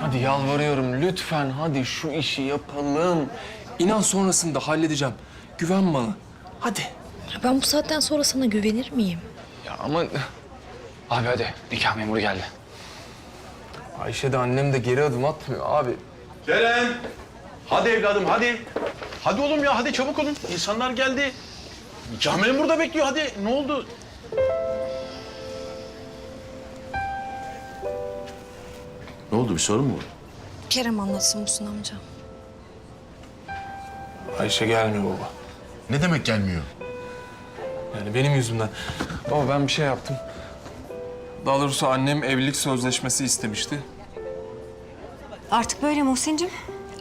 Hadi yalvarıyorum lütfen hadi şu işi yapalım. İnan sonrasında halledeceğim. Güven bana. Hadi. Ben bu saatten sonra sana güvenir miyim? Ya ama Abi hadi nikah memuru geldi. Ayşe de annem de geri adım atmıyor abi. Ceren! Hadi evladım hadi. Hadi oğlum ya hadi çabuk olun. İnsanlar geldi. Camile'm burada bekliyor hadi. Ne oldu? Ne oldu bir sorun mu var? Kerem anlatsın Musun amca. Ayşe gelmiyor baba. Ne demek gelmiyor? Yani benim yüzümden. Baba ben bir şey yaptım. Daha doğrusu annem evlilik sözleşmesi istemişti. Artık böyle Muhsin'cim.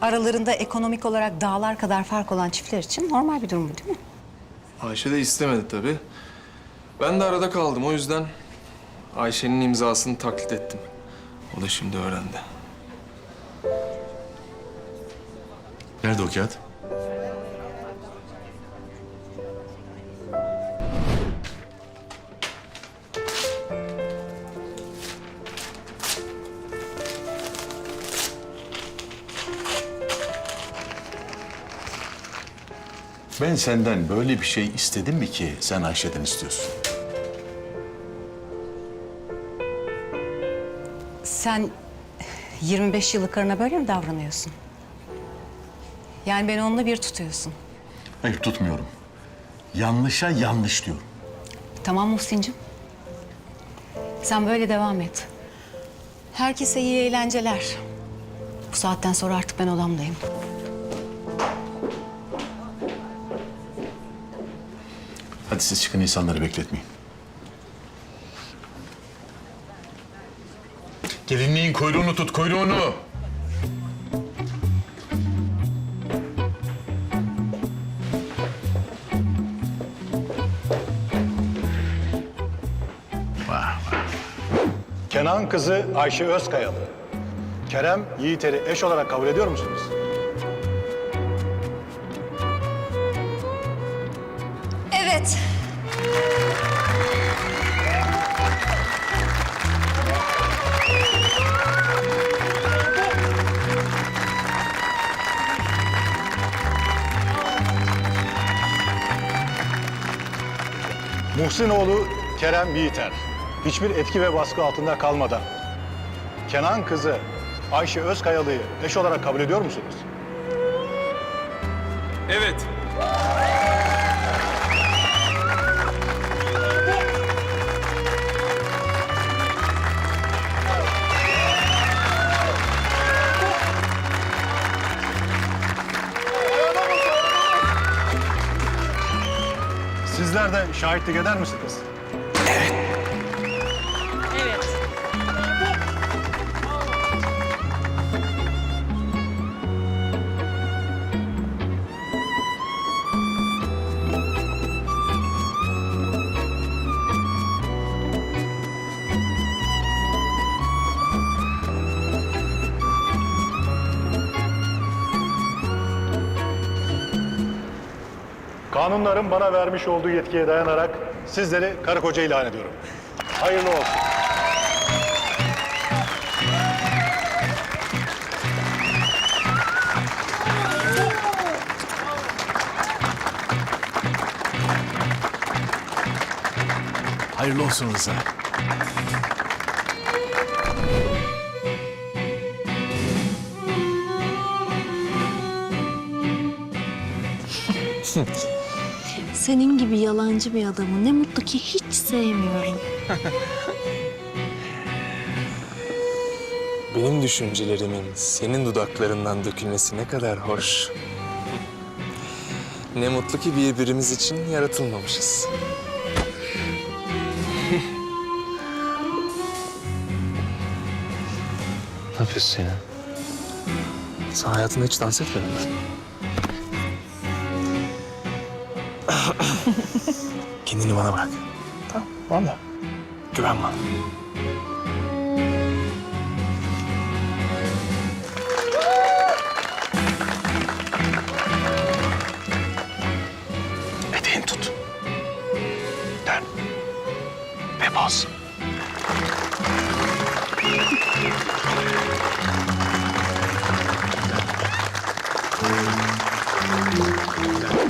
Aralarında ekonomik olarak dağlar kadar fark olan çiftler için normal bir durum bu değil mi? Ayşe de istemedi tabii. Ben de arada kaldım o yüzden Ayşe'nin imzasını taklit ettim. O da şimdi öğrendi. Nerede o kağıt? Ben senden böyle bir şey istedim mi ki sen Ayşe'den istiyorsun? Sen 25 yıllık karına böyle mi davranıyorsun? Yani beni onunla bir tutuyorsun. Hayır tutmuyorum. Yanlışa yanlış diyorum. Tamam Muhsin'cim. Sen böyle devam et. Herkese iyi eğlenceler. Bu saatten sonra artık ben odamdayım. Hadi siz çıkın insanları bekletmeyin. Gelinliğin kuyruğunu tut, kuyruğunu. Kenan kızı Ayşe Özkayalı. Kerem Yiğiter'i eş olarak kabul ediyor musunuz? Evet. Muhsinoğlu Kerem Yiğiter. Hiçbir etki ve baskı altında kalmadan Kenan kızı Ayşe Özkayalı'yı eş olarak kabul ediyor musunuz? Evet. Sizler de şahitlik eder misiniz? Kanunların bana vermiş olduğu yetkiye dayanarak sizleri karı koca ilan ediyorum. Hayırlı olsun. Hayırlı olsun Rıza. Senin gibi yalancı bir adamı ne mutlu ki hiç sevmiyorum. Benim düşüncelerimin senin dudaklarından dökülmesi ne kadar hoş. Ne mutlu ki birbirimiz için yaratılmamışız. ne yapıyorsun ya? Sen hayatında hiç dans etmedin mi? Kendini bana bırak. Tamam, valla. Güven bana. Eteğini tut. Dön. Ve boz. Dön.